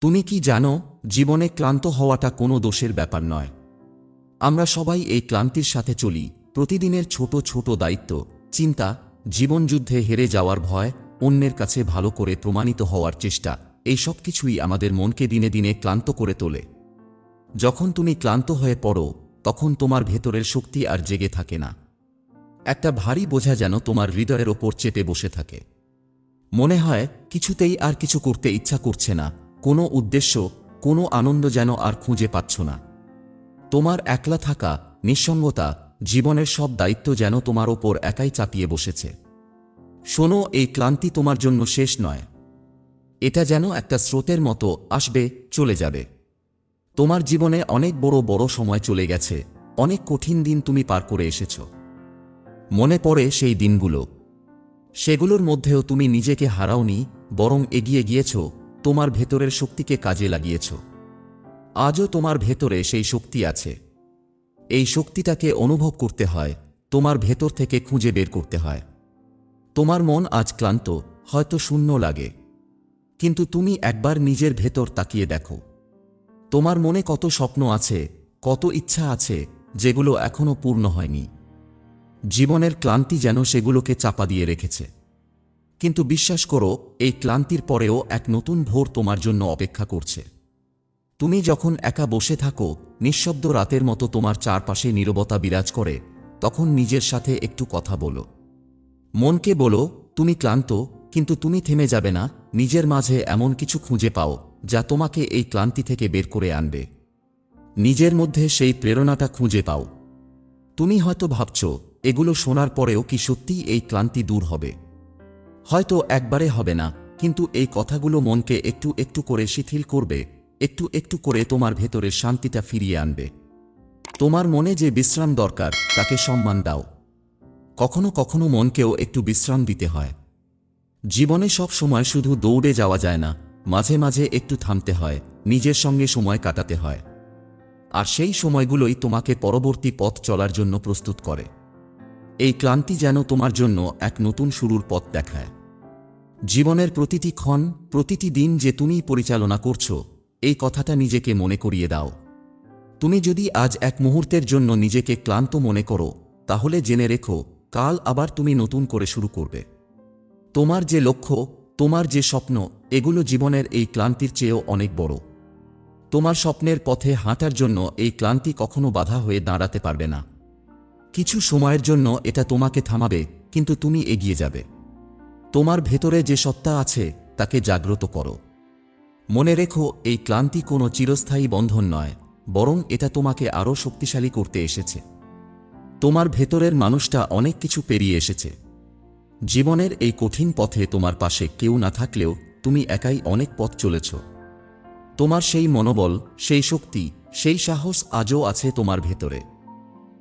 তুমি কি জানো, জীবনে ক্লান্ত হওয়াটা কোনো দোষের ব্যাপার নয়। আমরা সবাই এই ক্লান্তির সাথে চলি, প্রতিদিনের ছোট ছোট দায়িত্ব, চিন্তা, জীবনযুদ্ধে হেরে যাওয়ার ভয়, অন্যের কাছে ভালো করে প্রমাণিত হওয়ার চেষ্টা, এই সব কিছুই আমাদের মনকে দিনে দিনে ক্লান্ত করে তোলে। যখন তুমি ক্লান্ত হয়ে পড়ো, তখন তোমার ভেতরের শক্তি আর জেগে থাকে না। একটা ভারী বোঝা যেন তোমার হৃদয়ের ওপর চেপে বসে থাকে। মনে হয়, কিছুতেই আর কিছু করতে ইচ্ছা করছে না। কোনো উদ্দেশ্য, কোনো আনন্দ যেন আর খুঁজে পাচ্ছ না। তোমার একলা থাকা, নিঃসঙ্গতা, জীবনের সব দায়িত্ব যেন তোমার ওপর একাই চাপিয়ে বসেছে। শোনো, এই ক্লান্তি তোমার জন্য শেষ নয়। এটা যেন একটা স্রোতের মতো আসবে, চলে যাবে। তোমার জীবনে অনেক বড় বড় সময় চলে গেছে। অনেক কঠিন দিন তুমি পার করে এসেছ। মনে পড়ে সেই দিনগুলো। সেগুলোর মধ্যেও তুমি নিজেকে হারাওনি, বরং এগিয়ে গিয়েছ তোমার ভেতরের শক্তিকে কাজে লাগিয়েছ। আজও তোমার ভেতরে সেই শক্তি আছে। এই শক্তিটাকে অনুভব করতে হয়, তোমার ভেতর থেকে খুঁজে বের করতে হয়। তোমার মন আজ ক্লান্ত, হয়তো শূন্য লাগে। কিন্তু তুমি একবার নিজের ভেতর তাকিয়ে দেখো। তোমার মনে কত স্বপ্ন আছে, কত ইচ্ছা আছে, যেগুলো এখনও পূর্ণ হয়নি। জীবনের ক্লান্তি যেন সেগুলোকে চাপা দিয়ে রেখেছে। কিন্তু বিশ্বাস করো, এই ক্লান্তির পরেও এক নতুন ভোর তোমার জন্য অপেক্ষা করছে। তুমি যখন একা বসে থাকো, নিঃশব্দ রাতের মতো তোমার চারপাশে নীরবতা বিরাজ করে, তখন নিজের সাথে একটু কথা বলো। মনকে বলো, তুমি ক্লান্ত, কিন্তু তুমি থেমে যাবে না, নিজের মাঝে এমন কিছু খুঁজে পাও, যা তোমাকে এই ক্লান্তি থেকে বের করে আনবে। নিজের মধ্যে সেই প্রেরণাটা খুঁজে পাও। তুমি হয়তো ভাবছ, এগুলো শোনার পরেও কি সত্যিই এই ক্লান্তি দূর হবে? হয়তো একবারে হবে না, কিন্তু এই কথাগুলো মনকে একটু একটু করে শিথিল করবে, একটু একটু করে তোমার ভেতরের শান্তিটা ফিরিয়ে আনবে। তোমার মনে যে বিশ্রাম দরকার, তাকে সম্মান দাও। কখনো কখনো মনকেও একটু বিশ্রাম দিতে হয়। জীবনে সব সময় শুধু দৌড়ে যাওয়া যায় না, মাঝে মাঝে একটু থামতে হয়, নিজের সঙ্গে সময় কাটাতে হয়। আর সেই সময়গুলোই তোমাকে পরবর্তী পথ চলার জন্য প্রস্তুত করে। এই ক্লান্তি যেন তোমার জন্য এক নতুন শুরুর পথ দেখায়। জীবনের প্রতিটি ক্ষণ, প্রতিটি দিন যে তুমি পরিচালনা করছ, এই কথাটা নিজেকে মনে করিয়ে দাও। তুমি যদি আজ এক মুহূর্তের জন্য নিজেকে ক্লান্ত মনে করো, তাহলে জেনে রেখো, কাল আবার তুমি নতুন করে শুরু করবে। তোমার যে লক্ষ্য, তোমার যে স্বপ্ন, এগুলো জীবনের এই ক্লান্তির চেয়েও অনেক বড়। তোমার স্বপ্নের পথে হাঁটার জন্য এই ক্লান্তি কখনো বাধা হয়ে দাঁড়াতে পারবে না। কিছু সময়ের জন্য এটা তোমাকে থামাবে, কিন্তু তুমি এগিয়ে যাবে। তোমার ভেতরে যে সত্তা আছে, তাকে জাগ্রত করো। মনে রেখো, এই ক্লান্তি কোনো চিরস্থায়ী বন্ধন নয়, বরং এটা তোমাকে আরও শক্তিশালী করতে এসেছে। তোমার ভেতরের মানুষটা অনেক কিছু পেরিয়ে এসেছে। জীবনের এই কঠিন পথে তোমার পাশে কেউ না থাকলেও তুমি একাই অনেক পথ চলেছ। তোমার সেই মনোবল, সেই শক্তি, সেই সাহস আজও আছে তোমার ভেতরে।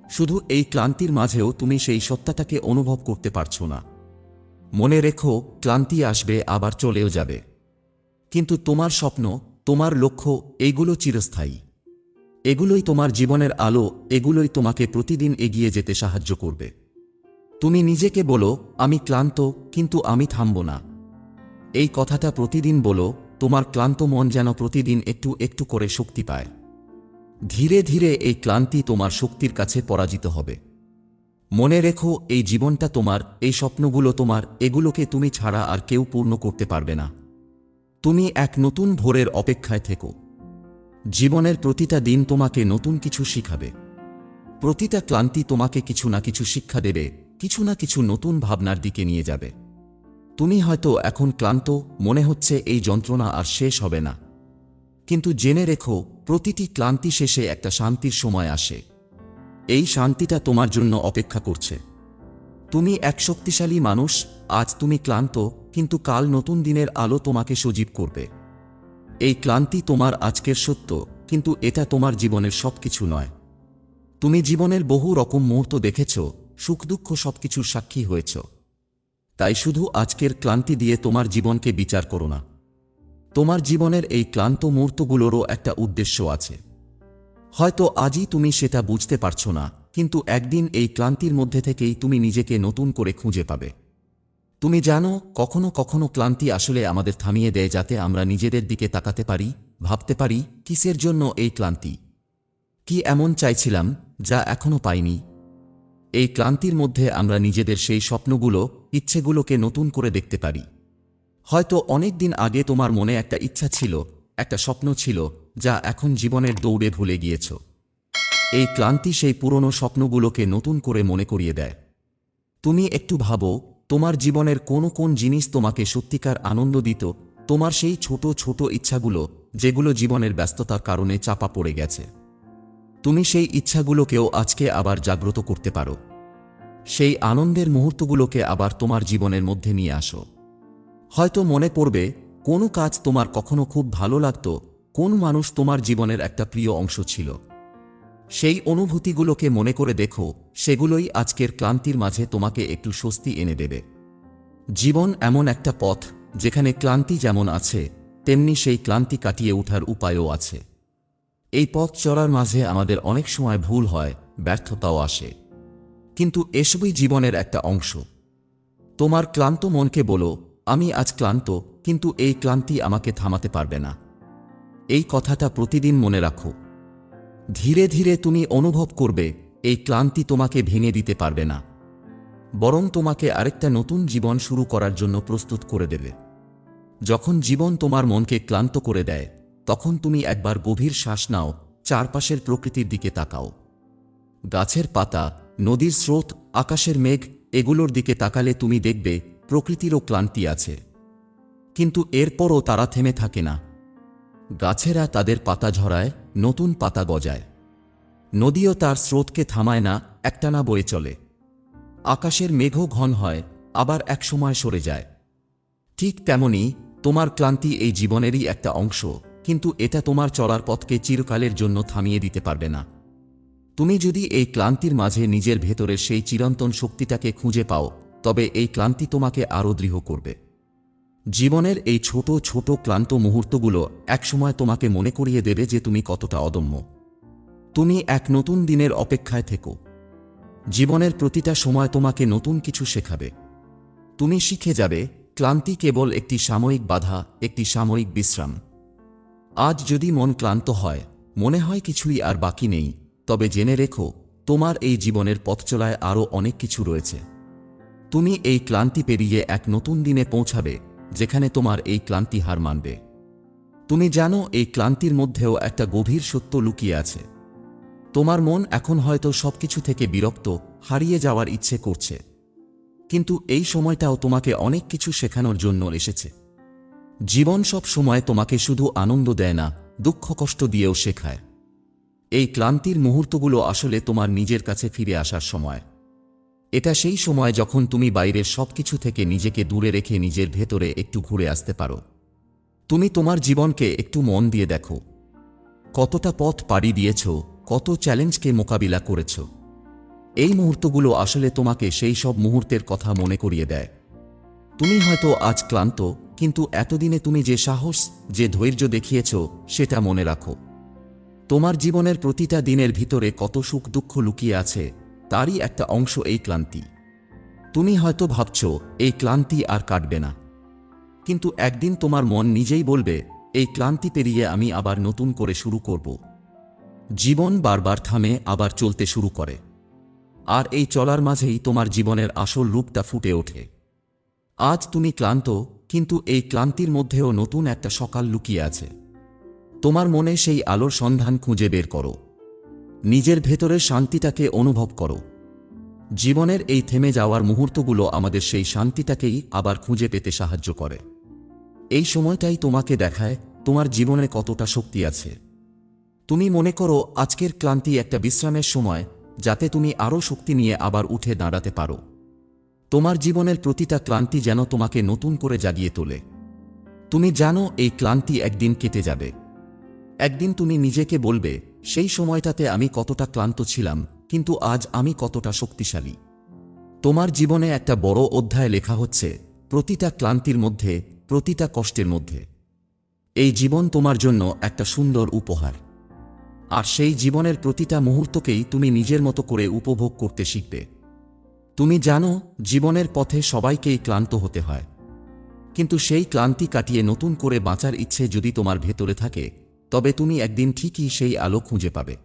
শুধু এই ক্লান্তির মাঝেও তুমি সেই সত্তাটাকে অনুভব করতে পারছ না। মনে রেখো, ক্লান্তি আসবে, আবার চলেও যাবে। কিন্তু তোমার স্বপ্ন, তোমার লক্ষ্য এইগুলো চিরস্থায়ী। এগুলোই তোমার জীবনের আলো, এগুলোই তোমাকে প্রতিদিন এগিয়ে যেতে সাহায্য করবে। তুমি নিজেকে বলো, আমি ক্লান্ত, কিন্তু আমি থামব না। এই কথাটা প্রতিদিন বলো, তোমার ক্লান্ত মন যেন প্রতিদিন একটু একটু করে শক্তি পায়। ধীরে ধীরে এই ক্লান্তি তোমার শক্তির কাছে পরাজিত হবে। মনে রেখো, এই জীবনটা তোমার, এই স্বপ্নগুলো তোমার, এগুলোকে তুমি ছাড়া আর কেউ পূর্ণ করতে পারবে না। তুমি এক নতুন ভোরের অপেক্ষায় থেকো। জীবনের প্রতিটা দিন তোমাকে নতুন কিছু শিখাবে। প্রতিটা ক্লান্তি তোমাকে কিছু না কিছু শিক্ষা দেবে, কিছু না কিছু নতুন ভাবনার দিকে নিয়ে যাবে। তুমি হয়তো এখন ক্লান্ত, মনে হচ্ছে এই যন্ত্রণা আর শেষ হবে না। কিন্তু জেনে রেখো, প্রতিটি ক্লান্তি শেষে একটা শান্তির সময় আসে। এই শান্তিটা তোমার জন্য অপেক্ষা করছে। তুমি এক শক্তিশালী মানুষ, আজ তুমি ক্লান্ত, কিন্তু কাল নতুন দিনের আলো তোমাকে সজীব করবে। এই ক্লান্তি তোমার আজকের সত্য, কিন্তু এটা তোমার জীবনের সবকিছু নয়। তুমি জীবনের বহু রকম মুহূর্ত দেখেছ, সুখ দুঃখ সবকিছুর সাক্ষী হয়েছ। তাই শুধু আজকের ক্লান্তি দিয়ে তোমার জীবনকে বিচার করো না। তোমার জীবনের এই ক্লান্ত মুহূর্তগুলোরও একটা উদ্দেশ্য আছে। হয়তো আজই তুমি সেটা বুঝতে পারছ না, কিন্তু একদিন এই ক্লান্তির মধ্যে থেকেই তুমি নিজেকে নতুন করে খুঁজে পাবে। তুমি জানো, কখনো কখনো ক্লান্তি আসলে আমাদের থামিয়ে দেয় যাতে আমরা নিজেদের দিকে তাকাতে পারি, ভাবতে পারি, কিসের জন্য এই ক্লান্তি? কি এমন চাইছিলাম, যা এখনও পাইনি? এই ক্লান্তির মধ্যে আমরা নিজেদের সেই স্বপ্নগুলো, ইচ্ছেগুলোকে নতুন করে দেখতে পারি। হয়তো অনেক দিন আগে তোমার মনে একটা ইচ্ছা ছিল একটা স্বপ্ন ছিল যা এখন জীবনের দৌড়ে ভুলে গিয়েছ। এই ক্লান্তি সেই পুরনো স্বপ্নগুলোকে নতুন করে মনে করিয়ে দেয়। তুমি একটু ভাবো, তোমার জীবনের কোন কোন জিনিস তোমাকে সত্যিকার আনন্দ দিত, তোমার সেই ছোট ছোট ইচ্ছাগুলো যেগুলো জীবনের ব্যস্ততার কারণে চাপা পড়ে গেছে। তুমি সেই ইচ্ছাগুলোকেও আজকে আবার জাগ্রত করতে পারো। সেই আনন্দের মুহূর্তগুলোকে আবার তোমার জীবনের মধ্যে নিয়ে আসো। হয়তো মনে পড়বে কোনো কাজ তোমার কখনো খুব ভালো লাগত, কোন মানুষ তোমার জীবনের একটা প্রিয় অংশ ছিল। সেই অনুভূতিগুলোকে মনে করে দেখো, সেগুলোই আজকের ক্লান্তির মাঝে তোমাকে একটু স্বস্তি এনে দেবে। জীবন এমন একটা পথ, যেখানে ক্লান্তি যেমন আছে, তেমনি সেই ক্লান্তি কাটিয়ে ওঠার উপায়ও আছে। এই পথ চড়ার মাঝে আমাদের অনেক সময় ভুল হয়, ব্যর্থতাও আসে। কিন্তু এসবই জীবনের একটা অংশ। তোমার ক্লান্ত মনকে বলো, আমি আজ ক্লান্ত কিন্তু এই ক্লান্তি আমাকে থামাতে পারবে না। এই কথাটা প্রতিদিন মনে রাখো। ধীরে ধীরে তুমি অনুভব করবে, এই ক্লান্তি তোমাকে ভেঙে দিতে পারবে না। বরং তোমাকে আরেকটা নতুন জীবন শুরু করার জন্য প্রস্তুত করে দেবে। যখন জীবন তোমার মনকে ক্লান্ত করে দেয়, তখন তুমি একবার গভীর শ্বাস নাও, চারপাশের প্রকৃতির দিকে তাকাও। গাছের পাতা, নদীর স্রোত, আকাশের মেঘ, এগুলোর দিকে তাকালে তুমি দেখবে প্রকৃতিরও ক্লান্তি আছে। কিন্তু এরপরও তারা থেমে থাকে না। গাছেরা তাদের পাতা ঝরায়, নতুন পাতা গজায়। নদীও তার স্রোতকে থামায় না, একটানা বয়ে চলে। আকাশের মেঘও ঘন হয়, আবার একসময় সরে যায়। ঠিক তেমনি তোমার ক্লান্তি এই জীবনেরই একটা অংশ, কিন্তু এটা তোমার চলার পথকে চিরকালের জন্য থামিয়ে দিতে পারবে না। তুমি যদি এই ক্লান্তির মাঝে নিজের ভেতরের সেই চিরন্তন শক্তিটাকে খুঁজে পাও, তবে এই ক্লান্তি তোমাকে আরও দৃঢ় করবে। জীবনের এই ছোট ছোট, ক্লান্ত মুহূর্তগুলো একসময় তোমাকে মনে করিয়ে দেবে যে তুমি কতটা অদম্য। তুমি এক নতুন দিনের অপেক্ষায় থেকো। জীবনের প্রতিটা সময় তোমাকে নতুন কিছু শেখাবে। তুমি শিখে যাবে, ক্লান্তি কেবল একটি সাময়িক বাধা, একটি সাময়িক বিশ্রাম। আজ যদি মন ক্লান্ত হয়, মনে হয় কিছুই আর বাকি নেই, তবে জেনে রেখো, তোমার এই জীবনের পথ চলায় আরও অনেক কিছু রয়েছে। তুমি এই ক্লান্তি পেরিয়ে এক নতুন দিনে পৌঁছাবে যেখানে তোমার এই ক্লান্তি হার মানবে। তুমি জানো এই ক্লান্তির মধ্যেও একটা গভীর সত্য লুকিয়ে আছে। তোমার মন এখন হয়তো সবকিছু থেকে বিরক্ত, হারিয়ে যাওয়ার ইচ্ছে করছে। কিন্তু এই সময়টাও তোমাকে অনেক কিছু শেখানোর জন্য এসেছে। জীবন সব সময় তোমাকে শুধু আনন্দ দেয় না, দুঃখ কষ্ট দিয়েও শেখায়। এই ক্লান্তির মুহূর্তগুলো আসলে তোমার নিজের কাছে ফিরে আসার সময়। এটা সেই সময় যখন তুমি বাইরের সবকিছু থেকে নিজেকে দূরে রেখে নিজের ভেতরে একটু ঘুরে আসতে পারো। তুমি তোমার জীবনকে একটু মন দিয়ে দেখো। কতটা পথ পাড়ি দিয়েছ, কত চ্যালেঞ্জকে মোকাবিলা করেছ। এই মুহূর্তগুলো আসলে তোমাকে সেই সব মুহূর্তের কথা মনে করিয়ে দেয়। তুমি হয়তো আজ ক্লান্ত, কিন্তু এতদিনে তুমি যে সাহস, যে ধৈর্য দেখিয়েছ, সেটা মনে রাখো। তোমার জীবনের প্রতিটা দিনের ভিতরে কত সুখ দুঃখ লুকিয়ে আছে তারই একটা অংশ এই ক্লান্তি। তুমি হয়তো ভাবছ, এই ক্লান্তি আর কাটবে না। কিন্তু একদিন তোমার মন নিজেই বলবে, এই ক্লান্তি পেরিয়ে আমি আবার নতুন করে শুরু করব। জীবন বারবার থামে, আবার চলতে শুরু করে। আর এই চলার মাঝেই তোমার জীবনের আসল রূপটা ফুটে ওঠে। আজ তুমি ক্লান্ত, কিন্তু এই ক্লান্তির মধ্যেও নতুন একটা সকাল লুকিয়ে আছে। তোমার মনে সেই আলোর সন্ধান খুঁজে বের করো। নিজের ভেতরের শান্তিটাকে অনুভব করো। জীবনের এই থেমে যাওয়ার মুহূর্তগুলো আমাদের সেই শান্তিটাকেই আবার খুঁজে পেতে সাহায্য করে। এই সময়টাই তোমাকে দেখায় তোমার জীবনে কতটা শক্তি আছে। তুমি মনে করো আজকের ক্লান্তি একটা বিশ্রামের সময়, যাতে তুমি আরও শক্তি নিয়ে আবার উঠে দাঁড়াতে পারো। তোমার জীবনের প্রতিটা ক্লান্তি যেন তোমাকে নতুন করে জাগিয়ে তোলে। তুমি জানো এই ক্লান্তি একদিন কেটে যাবে। একদিন তুমি নিজেকে বলবে সেই সময়টাতে আমি কতটা ক্লান্ত ছিলাম, কিন্তু আজ আমি কতটা শক্তিশালী। তোমার জীবনে একটা বড় অধ্যায় লেখা হচ্ছে, প্রতিটা ক্লান্তির মধ্যে, প্রতিটা কষ্টের মধ্যে। এই জীবন তোমার জন্য একটা সুন্দর উপহার। আর সেই জীবনের প্রতিটা মুহূর্তকেই তুমি নিজের মতো করে উপভোগ করতে শিখবে। তুমি জানো, জীবনের পথে সবাইকেই ক্লান্ত হতে হয়। কিন্তু সেই ক্লান্তি কাটিয়ে নতুন করে বাঁচার ইচ্ছে যদি তোমার ভেতরে থাকে তবে তুমি একদিন ঠিকই সেই আলো খুঁজে পাবে।